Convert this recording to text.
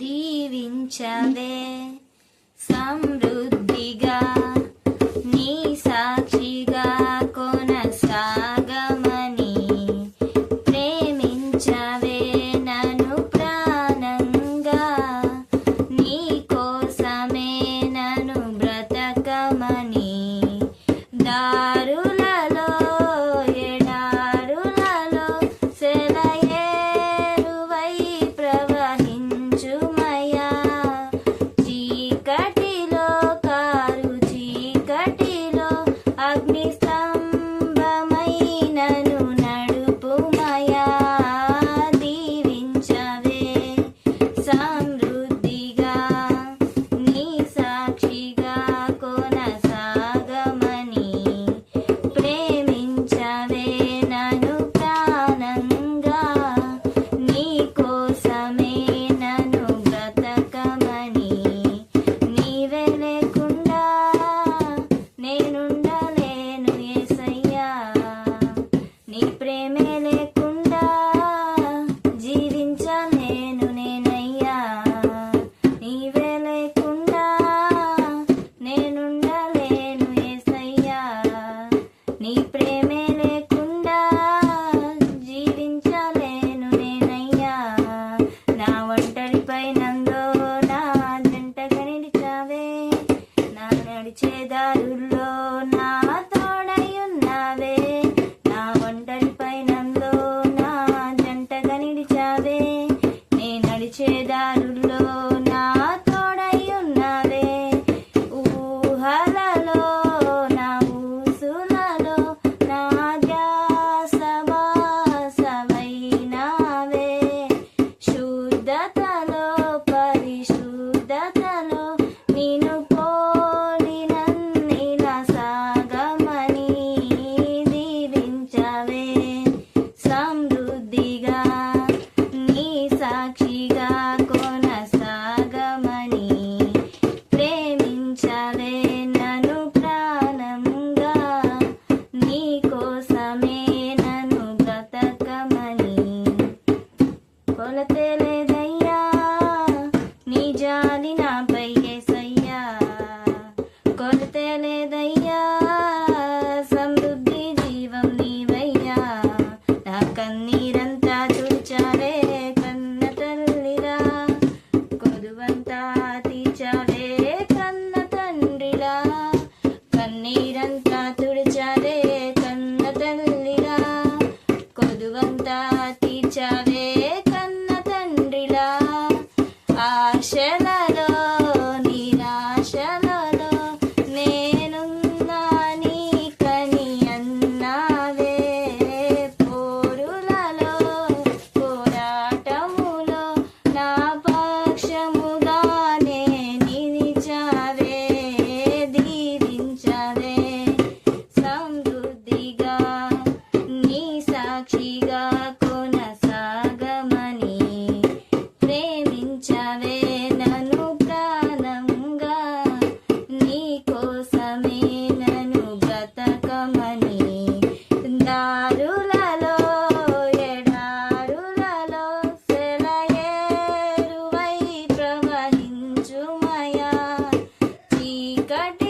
దీవించవే సమృద్ధిగా love. కొరతలేదయ్యా సమృద్ధి జీవం నీవయ్యా. నా కన్నీరంతా తుడిచావే కన్న తల్లిరా. కొదువంతా తీచావే కన్న తండ్రిలా కన్నీరంతా తుడిచావే కన్న తల్లిరా. కొదువంతా తీచావే కన్న తండ్రిలా ఆశ Good